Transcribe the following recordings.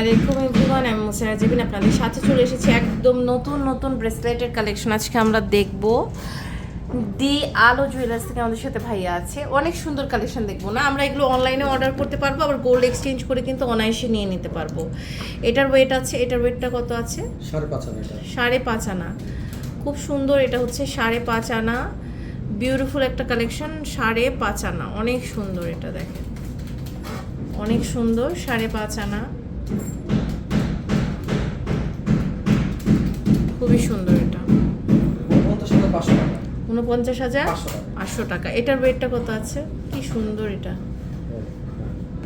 আলাইকুম এভরিওয়ান আমি মুসারা জেবিন আপনাদের সাথে চলে এসেছি একদম নতুন নতুন ব্রেসলেটের কালেকশন আজকে আমরা দেখব দি আলো জুয়েলার্স থেকে আমাদের সাথে ভাইয়া আছে। অনেক সুন্দর কালেকশন দেখব না? আমরা এগুলো অনলাইনে অর্ডার করতে পারব আবার গোল্ড এক্সচেঞ্জ করে কিন্তু অনায়াসে নিয়ে নিতে পারব। এটার ওয়েট আছে? এটার ওয়েটটা কত আছে? সাড়ে পাঁচ আনা খুব সুন্দর এটা হচ্ছে সাড়ে পাঁচ আনা। বিউটিফুল একটা কালেকশন সাড়ে পাঁচ আনা। অনেক সুন্দর এটা দেখেন। অনেক সুন্দর সাড়ে পাঁচ আনা। খুবই সুন্দর এটা। উনপঞ্চাশ হাজার পাঁচশো টাকা। এটার ওয়েটটা কত আছে? কি সুন্দর এটা।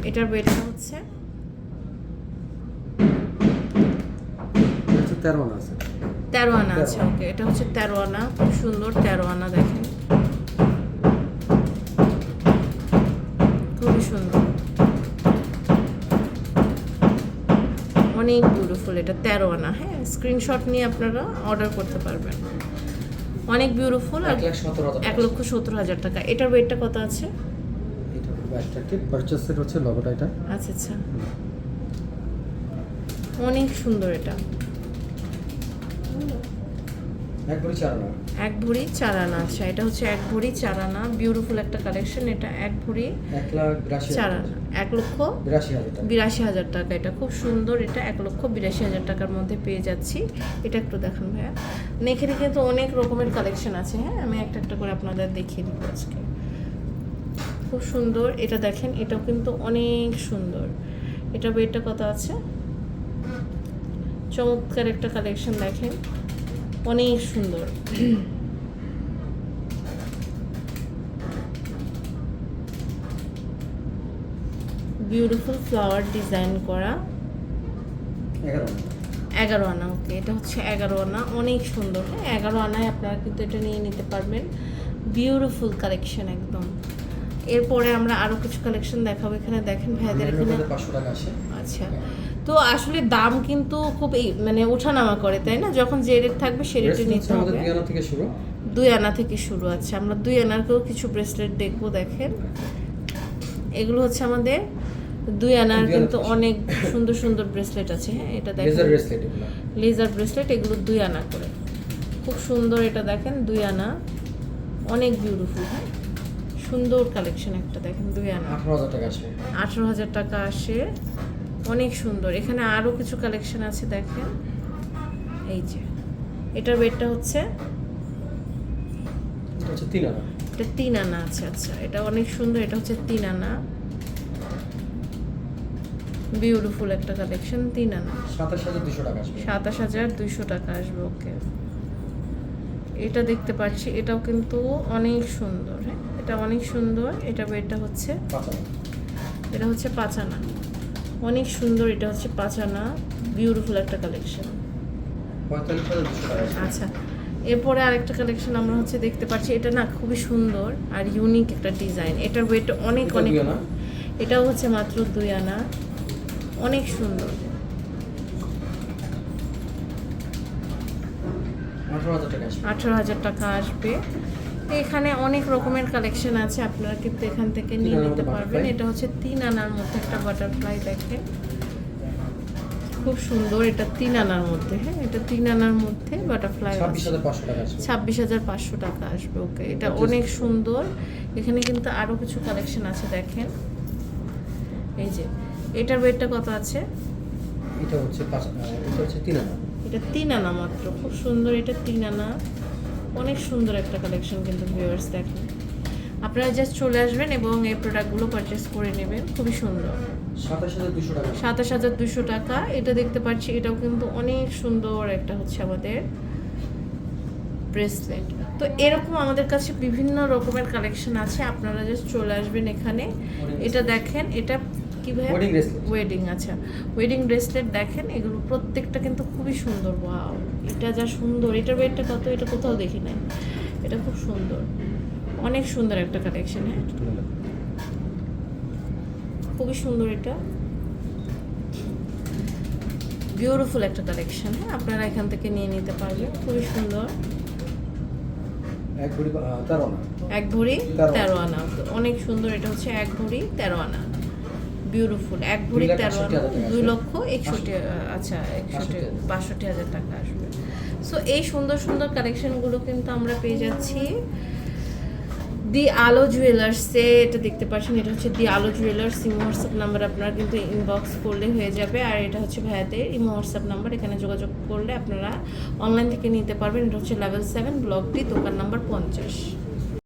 এটার ওয়েটটা হচ্ছে? তেরো আনা আছে। তেরো আনা আছে ওকে এটা হচ্ছে তেরো আনা। খুব সুন্দর তেরো আনা দেখেন। অনেক বিউটিফুল এটা তেরো আনা। হ্যাঁ স্ক্রিনশট নিয়ে আপনারা অর্ডার করতে পারবেন। অনেক বিউটিফুল আর এক লক্ষ সতেরো হাজার টাকা। এটার ওয়েটটা কত আছে? এটা পারচেসের হচ্ছে লগোটা এটা। আচ্ছা আচ্ছা। অনেক সুন্দর এটা। এক ভরি চার আনা এক ভরি চার আনা আচ্ছা এটা হচ্ছে এক ভরি চার আনা বিউটিফুল একটা কালেকশন এটা এক ভরি এক লাখ বিরাশি চার আনা এক লক্ষ বিরাশি হাজার টাকা। এটা খুব সুন্দর এটা এক লক্ষ বিরাশি হাজার টাকার মধ্যে পেয়ে যাচ্ছি। এটা একটু দেখান ভাইয়া। এখানে কিন্তু অনেক রকমের কালেকশন আছে হ্যাঁ আমি একটা একটা করে আপনাদের দেখিয়ে দিব আজকে। খুব সুন্দর এটা দেখেন এটাও কিন্তু অনেক সুন্দর। এটা ওয়েটটা কত আছে? চমৎকার একটা কালেকশন দেখেন। অনেক সুন্দর। বিউটিফুল ফ্লাওয়ার ডিজাইন করা। এগারো আনা। ওকে এটা হচ্ছে এগারো আনা অনেক সুন্দর। হ্যাঁ এগারো আনায় আপনারা কিন্তু এটা নিয়ে নিতে পারবেন। বিউটিফুল কালেকশন একদম। এরপরে আমরা আরও কিছু কালেকশন দেখাবো। এখানে দেখেন ভাইদের এখানে আচ্ছা। তো আসলে দাম কিন্তু খুব এই- মানে ওঠানামা করে তাই না? যখন যে রেট থাকবে সে রেটে নিতে হবে। দুই আনা থেকে শুরু। দুই আনা থেকে শুরু আছে আমরা দুই আনারকেও কিছু ব্রেসলেট দেখব দেখেন। এগুলো হচ্ছে আমাদের দুই আনার কিন্তু অনেক সুন্দর সুন্দর ব্রেসলেট আছে হ্যাঁ? এটা লেজার দেখেন ব্রেসলেট এগুলো। লেজার ব্রেসলেট এগুলো দুই আনা করে। খুব সুন্দর এটা দেখেন দুই আনা। অনেক বিউটিফুল হ্যাঁ? সুন্দর কালেকশন একটা দেখেন দুই আনা। আঠারো হাজার টাকা আসে আঠেরো হাজার টাকা আসে। অনেক সুন্দর। এখানে আরও কিছু কালেকশন আছে দেখেন। এই যে এটার ওয়েটটা হচ্ছে? এটা তিন আনা। এটা তিন আনা আছে আচ্ছা। এটা অনেক সুন্দর এটা হচ্ছে তিন আনা। বিউটিফুল একটা কালেকশন তিন আনা। সাতাশ হাজার দুশো টাকা আসবে। সাতাশ হাজার দুইশো টাকা আসবে ওকে এটা দেখতে পাচ্ছি এটাও কিন্তু অনেক সুন্দর হ্যাঁ? এটা অনেক সুন্দর এটা এটা হচ্ছে এটা হচ্ছে পাঁচানা। অনেক সুন্দর এটা হচ্ছে পাঁচানা বিউটিফুল একটা কালেকশন আচ্ছা এরপরে আরেকটা কালেকশন আমরা হচ্ছে দেখতে পাচ্ছি এটা না খুবই সুন্দর আর ইউনিক একটা ডিজাইন এটার ওয়েট অনেক অনেক এটাও হচ্ছে মাত্র দুই আনা। অনেক সুন্দর। আঠারো হাজার টাকা আসবে। এখানে অনেক রকমের কালেকশন আছে আপনারা কিন্তু এখান থেকে নিয়ে নিতে পারবেন। এটা হচ্ছে তিন আনার মধ্যে একটা বাটারফ্লাই দেখেন। খুব সুন্দর এটা তিন আনার মধ্যে হ্যাঁ? এটা তিন আনার মধ্যে বাটারফ্লাই ছাব্বিশ হাজার পাঁচশো টাকা আসবে। ওকে। এটা অনেক সুন্দর। এখানে কিন্তু আরও কিছু কালেকশন আছে দেখেন। এই যে এটার ওয়েটটা কত আছে? এটা হচ্ছে এটা হচ্ছে তিন আনা এটা তিন আনা মাত্র। খুব সুন্দর এটা তিন আনা। অনেক সুন্দর একটা কালেকশন কিন্তু ভিউয়ার্স দেখেন। আপনারা জাস্ট চলে আসবেন এবং এই প্রোডাক্টগুলো পারচেস করে নেবেন। খুবই সুন্দর। সাতাশ হাজার দুশো টাকা। এটা দেখতে পাচ্ছি এটাও কিন্তু অনেক সুন্দর একটা হচ্ছে আমাদের ব্রেসলেট তো এরকম আমাদের কাছে বিভিন্ন রকমের কালেকশন আছে। আপনারা জাস্ট চলে আসবেন এখানে। এটা দেখেন এটা কি ভাই. ওয়েডিং আচ্ছা। ওয়েডিং ব্রেসলেট দেখেন এগুলো প্রত্যেকটা কিন্তু খুবই সুন্দর ওয়াও। এটা যা সুন্দর এটার ওয়েটটা কত এটা কোথাও দেখি নাই। এটা খুব সুন্দর। অনেক সুন্দর একটা কালেকশন হ্যাঁ? খুবই সুন্দর এটা। বিউটিফুল একটা কালেকশন হ্যাঁ? আপনারা এখান থেকে নিয়ে নিতে পারবেন। খুবই সুন্দর। এক ভরি তেরো আনা। এক ভরি তেরো তেরো আনা। অনেক সুন্দর এটা হচ্ছে এক ভরি তেরো আনা। বিউটিফুল এক ভরি তেরো দুই লক্ষ একষট্টি আচ্ছা একষট্টি বাষট্টি হাজার। টাকা আসবে। সো এই সুন্দর সুন্দর কালেকশনগুলো কিন্তু আমরা পেয়ে যাচ্ছি। দি আলো জুয়েলার্সে এটা দেখতে পাচ্ছেন এটা হচ্ছে দি আলো জুয়েলার্স ইমো হোয়াটসঅ্যাপ নাম্বার আপনারা কিন্তু ইনবক্স করলে হয়ে যাবে। আর এটা হচ্ছে ভাইয়াদের ইমো হোয়াটসঅ্যাপ নাম্বার এখানে যোগাযোগ করলে আপনারা অনলাইন থেকে নিতে পারবেন। এটা হচ্ছে লেভেল সেভেন ব্লকটি দোকান নাম্বার পঞ্চাশ।